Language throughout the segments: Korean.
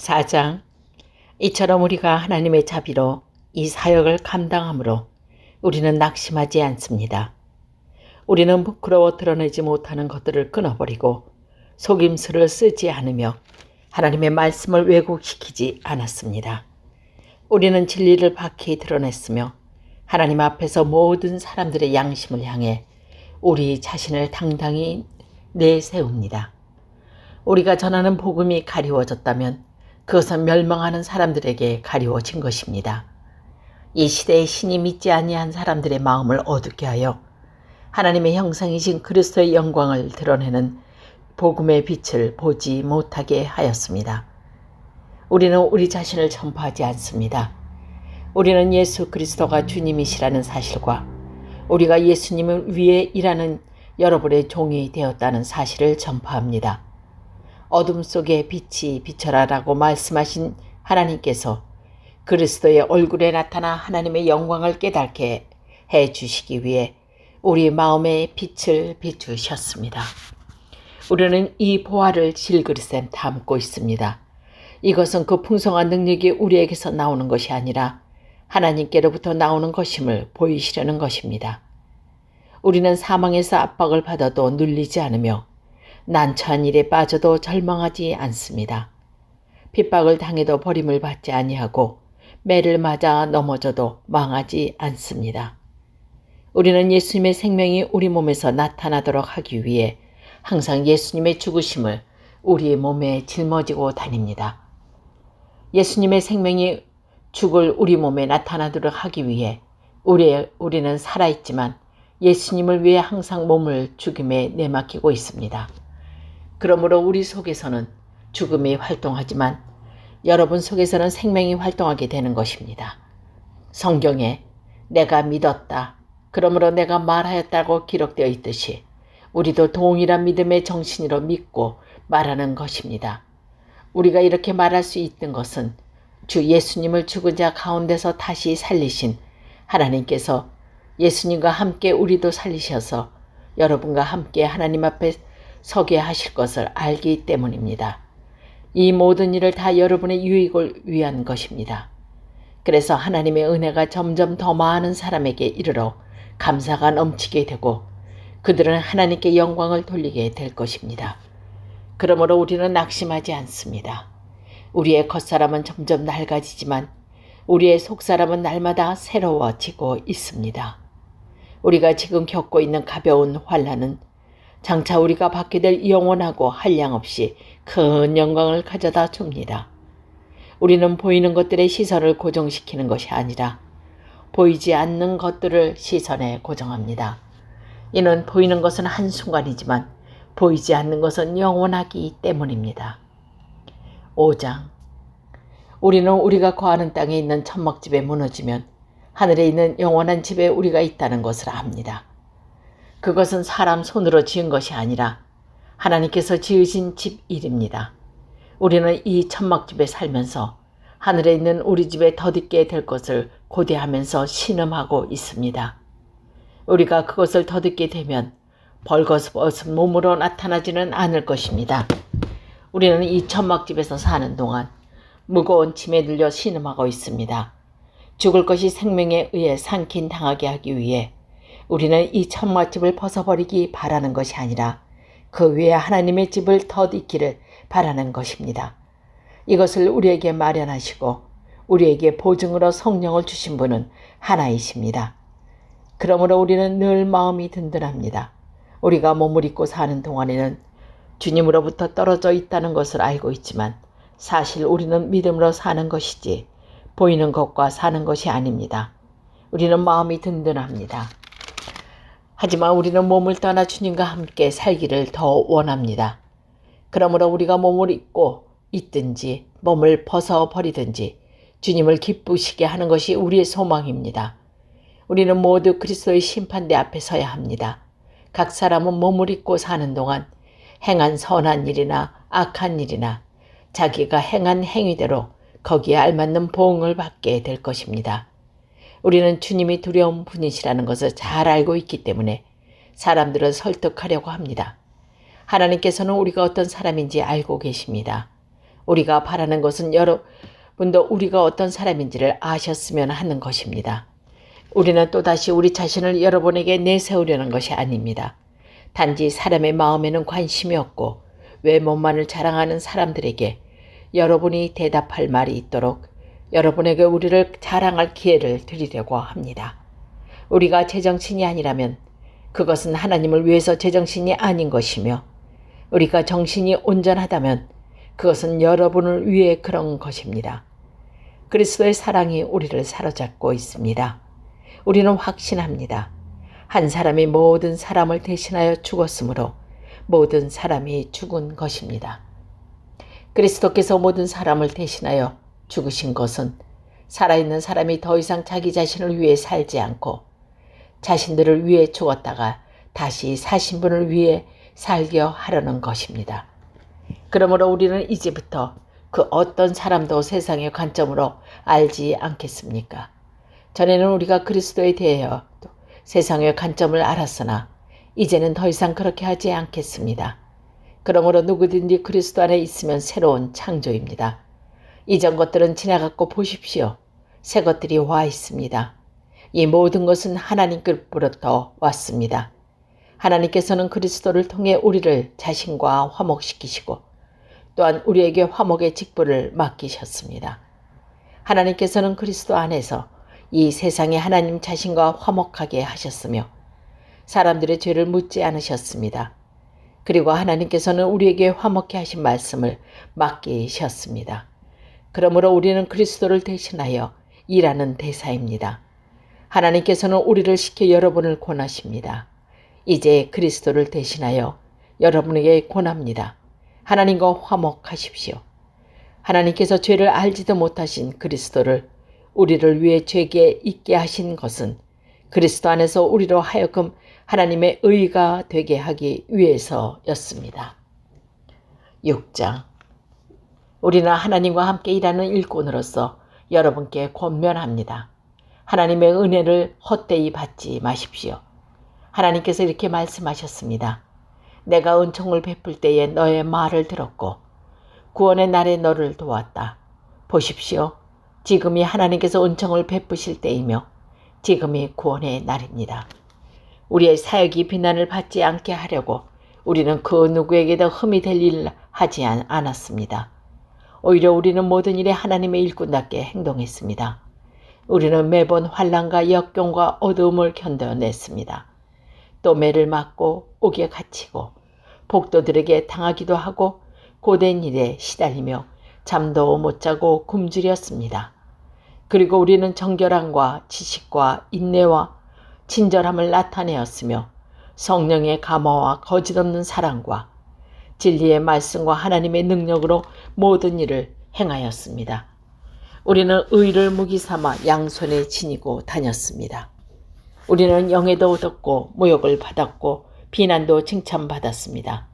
4장 이처럼 우리가 하나님의 자비로 이 사역을 감당함으로 우리는 낙심하지 않습니다. 우리는 부끄러워 드러내지 못하는 것들을 끊어버리고 속임수를 쓰지 않으며 하나님의 말씀을 왜곡시키지 않았습니다. 우리는 진리를 박히 드러냈으며 하나님 앞에서 모든 사람들의 양심을 향해 우리 자신을 당당히 내세웁니다. 우리가 전하는 복음이 가리워졌다면 그것은 멸망하는 사람들에게 가리워진 것입니다. 이 시대에 신이 믿지 아니한 사람들의 마음을 어둡게 하여 하나님의 형상이신 그리스도의 영광을 드러내는 복음의 빛을 보지 못하게 하였습니다. 우리는 우리 자신을 전파하지 않습니다. 우리는 예수 그리스도가 주님이시라는 사실과 우리가 예수님을 위해 일하는 여러분의 종이 되었다는 사실을 전파합니다. 어둠 속에 빛이 비쳐라라고 말씀하신 하나님께서 그리스도의 얼굴에 나타나 하나님의 영광을 깨닫게 해 주시기 위해 우리 마음에 빛을 비추셨습니다. 우리는 이 보화를 질그릇에 담고 있습니다. 이것은 그 풍성한 능력이 우리에게서 나오는 것이 아니라 하나님께로부터 나오는 것임을 보이시려는 것입니다. 우리는 사망에서 압박을 받아도 눌리지 않으며 난처한 일에 빠져도 절망하지 않습니다. 핍박을 당해도 버림을 받지 아니하고 매를 맞아 넘어져도 망하지 않습니다. 우리는 예수님의 생명이 우리 몸에서 나타나도록 하기 위해 항상 예수님의 죽으심을 우리의 몸에 짊어지고 다닙니다. 예수님의 생명이 죽을 우리 몸에 나타나도록 하기 위해 우리, 우리는 살아있지만 예수님을 위해 항상 몸을 죽임에 내맡기고 있습니다. 그러므로 우리 속에서는 죽음이 활동하지만 여러분 속에서는 생명이 활동하게 되는 것입니다. 성경에 내가 믿었다. 그러므로 내가 말하였다고 기록되어 있듯이 우리도 동일한 믿음의 정신으로 믿고 말하는 것입니다. 우리가 이렇게 말할 수 있던 것은 주 예수님을 죽은 자 가운데서 다시 살리신 하나님께서 예수님과 함께 우리도 살리셔서 여러분과 함께 하나님 앞에 서게 하실 것을 알기 때문입니다. 이 모든 일을 다 여러분의 유익을 위한 것입니다. 그래서 하나님의 은혜가 점점 더 많은 사람에게 이르러 감사가 넘치게 되고 그들은 하나님께 영광을 돌리게 될 것입니다. 그러므로 우리는 낙심하지 않습니다. 우리의 겉사람은 점점 낡아지지만 우리의 속사람은 날마다 새로워지고 있습니다. 우리가 지금 겪고 있는 가벼운 환란은 장차 우리가 받게 될 영원하고 한량없이 큰 영광을 가져다 줍니다. 우리는 보이는 것들의 시선을 고정시키는 것이 아니라 보이지 않는 것들을 시선에 고정합니다. 이는 보이는 것은 한순간이지만 보이지 않는 것은 영원하기 때문입니다. 5장 우리는 우리가 거하는 땅에 있는 천막집에 무너지면 하늘에 있는 영원한 집에 우리가 있다는 것을 압니다. 그것은 사람 손으로 지은 것이 아니라 하나님께서 지으신 집 일입니다. 우리는 이 천막집에 살면서 하늘에 있는 우리 집에 더딛게 될 것을 고대하면서 신음하고 있습니다. 우리가 그것을 더듬게 되면 벌거벗은 몸으로 나타나지는 않을 것입니다. 우리는 이 천막집에서 사는 동안 무거운 짐에 들려 신음하고 있습니다. 죽을 것이 생명에 의해 상킨 당하게 하기 위해 우리는 이 천막집을 벗어버리기 바라는 것이 아니라 그 위에 하나님의 집을 덧입기를 바라는 것입니다. 이것을 우리에게 마련하시고 우리에게 보증으로 성령을 주신 분은 하나이십니다. 그러므로 우리는 늘 마음이 든든합니다. 우리가 몸을 입고 사는 동안에는 주님으로부터 떨어져 있다는 것을 알고 있지만 사실 우리는 믿음으로 사는 것이지 보이는 것과 사는 것이 아닙니다. 우리는 마음이 든든합니다. 하지만 우리는 몸을 떠나 주님과 함께 살기를 더 원합니다. 그러므로 우리가 몸을 입고 있든지 몸을 벗어 버리든지 주님을 기쁘시게 하는 것이 우리의 소망입니다. 우리는 모두 그리스도의 심판대 앞에 서야 합니다. 각 사람은 몸을 입고 사는 동안 행한 선한 일이나 악한 일이나 자기가 행한 행위대로 거기에 알맞는 보응을 받게 될 것입니다. 우리는 주님이 두려운 분이시라는 것을 잘 알고 있기 때문에 사람들을 설득하려고 합니다. 하나님께서는 우리가 어떤 사람인지 알고 계십니다. 우리가 바라는 것은 여러분도 우리가 어떤 사람인지를 아셨으면 하는 것입니다. 우리는 또다시 우리 자신을 여러분에게 내세우려는 것이 아닙니다. 단지 사람의 마음에는 관심이 없고 외모만을 자랑하는 사람들에게 여러분이 대답할 말이 있도록 여러분에게 우리를 자랑할 기회를 드리려고 합니다. 우리가 제정신이 아니라면 그것은 하나님을 위해서 제정신이 아닌 것이며 우리가 정신이 온전하다면 그것은 여러분을 위해 그런 것입니다. 그리스도의 사랑이 우리를 사로잡고 있습니다. 우리는 확신합니다. 한 사람이 모든 사람을 대신하여 죽었으므로 모든 사람이 죽은 것입니다. 그리스도께서 모든 사람을 대신하여 죽으신 것은 살아있는 사람이 더 이상 자기 자신을 위해 살지 않고 자신들을 위해 죽었다가 다시 사신 분을 위해 살게 하려는 것입니다. 그러므로 우리는 이제부터 그 어떤 사람도 세상의 관점으로 알지 않겠습니까? 전에는 우리가 그리스도에 대하여 세상의 관점을 알았으나 이제는 더 이상 그렇게 하지 않겠습니다. 그러므로 누구든지 그리스도 안에 있으면 새로운 창조입니다. 이전 것들은 지나갔고 보십시오. 새 것들이 와 있습니다. 이 모든 것은 하나님께로부터 왔습니다. 하나님께서는 그리스도를 통해 우리를 자신과 화목시키시고 또한 우리에게 화목의 직분을 맡기셨습니다. 하나님께서는 그리스도 안에서 이 세상에 하나님 자신과 화목하게 하셨으며 사람들의 죄를 묻지 않으셨습니다. 그리고 하나님께서는 우리에게 화목케 하신 말씀을 맡기셨습니다. 그러므로 우리는 그리스도를 대신하여 일하는 대사입니다. 하나님께서는 우리를 시켜 여러분을 권하십니다. 이제 그리스도를 대신하여 여러분에게 권합니다. 하나님과 화목하십시오. 하나님께서 죄를 알지도 못하신 그리스도를 우리를 위해 죄게 있게 하신 것은 그리스도 안에서 우리로 하여금 하나님의 의가 되게 하기 위해서였습니다. 6장 우리는 하나님과 함께 일하는 일꾼으로서 여러분께 권면합니다. 하나님의 은혜를 헛되이 받지 마십시오. 하나님께서 이렇게 말씀하셨습니다. 내가 은총을 베풀 때에 너의 말을 들었고 구원의 날에 너를 도왔다. 보십시오. 지금이 하나님께서 은총을 베푸실 때이며 지금이 구원의 날입니다. 우리의 사역이 비난을 받지 않게 하려고 우리는 그 누구에게도 흠이 될 일을 하지 않았습니다. 오히려 우리는 모든 일에 하나님의 일꾼답게 행동했습니다. 우리는 매번 환란과 역경과 어두움을 견뎌냈습니다. 또 매를 맞고 옥에 갇히고 복도들에게 당하기도 하고 고된 일에 시달리며 잠도 못 자고 굶주렸습니다. 그리고 우리는 정결함과 지식과 인내와 친절함을 나타내었으며 성령의 감화와 거짓없는 사랑과 진리의 말씀과 하나님의 능력으로 모든 일을 행하였습니다. 우리는 의를 무기 삼아 양손에 지니고 다녔습니다. 우리는 영에도 얻었고 모욕을 받았고 비난도 칭찬받았습니다.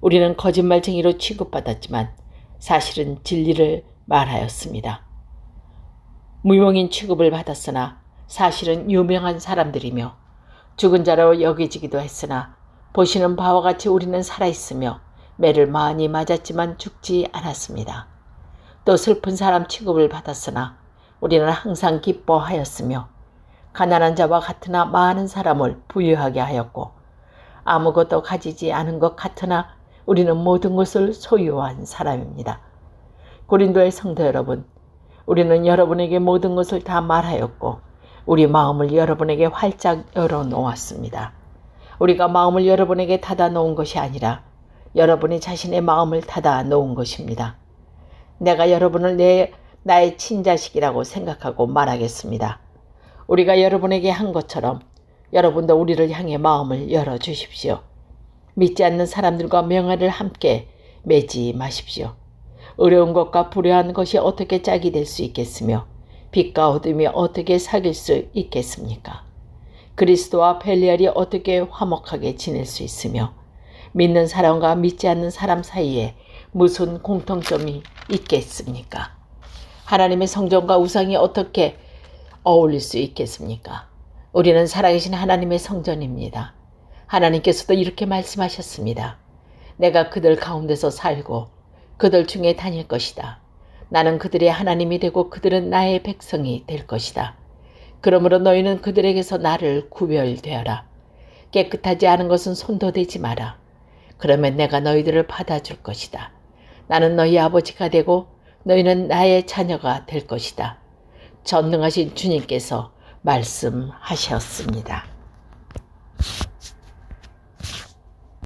우리는 거짓말쟁이로 취급받았지만 사실은 진리를 말하였습니다. 무용인 취급을 받았으나 사실은 유명한 사람들이며 죽은 자로 여겨지기도 했으나 보시는 바와 같이 우리는 살아있으며 매를 많이 맞았지만 죽지 않았습니다. 또 슬픈 사람 취급을 받았으나 우리는 항상 기뻐하였으며 가난한 자와 같으나 많은 사람을 부유하게 하였고 아무것도 가지지 않은 것 같으나 우리는 모든 것을 소유한 사람입니다. 고린도의 성도 여러분, 우리는 여러분에게 모든 것을 다 말하였고 우리 마음을 여러분에게 활짝 열어 놓았습니다. 우리가 마음을 여러분에게 닫아 놓은 것이 아니라 여러분이 자신의 마음을 닫아 놓은 것입니다. 내가 여러분을 내 나의 친자식이라고 생각하고 말하겠습니다. 우리가 여러분에게 한 것처럼 여러분도 우리를 향해 마음을 열어 주십시오. 믿지 않는 사람들과 명예를 함께 맺지 마십시오. 어려운 것과 불효한 것이 어떻게 짝이 될 수 있겠으며 빛과 어둠이 어떻게 사귈 수 있겠습니까? 그리스도와 벨리알이 어떻게 화목하게 지낼 수 있으며 믿는 사람과 믿지 않는 사람 사이에 무슨 공통점이 있겠습니까? 하나님의 성전과 우상이 어떻게 어울릴 수 있겠습니까? 우리는 살아계신 하나님의 성전입니다. 하나님께서도 이렇게 말씀하셨습니다. 내가 그들 가운데서 살고 그들 중에 다닐 것이다. 나는 그들의 하나님이 되고 그들은 나의 백성이 될 것이다. 그러므로 너희는 그들에게서 나를 구별되어라. 깨끗하지 않은 것은 손도 대지 마라. 그러면 내가 너희들을 받아줄 것이다. 나는 너희 아버지가 되고 너희는 나의 자녀가 될 것이다. 전능하신 주님께서 말씀하셨습니다.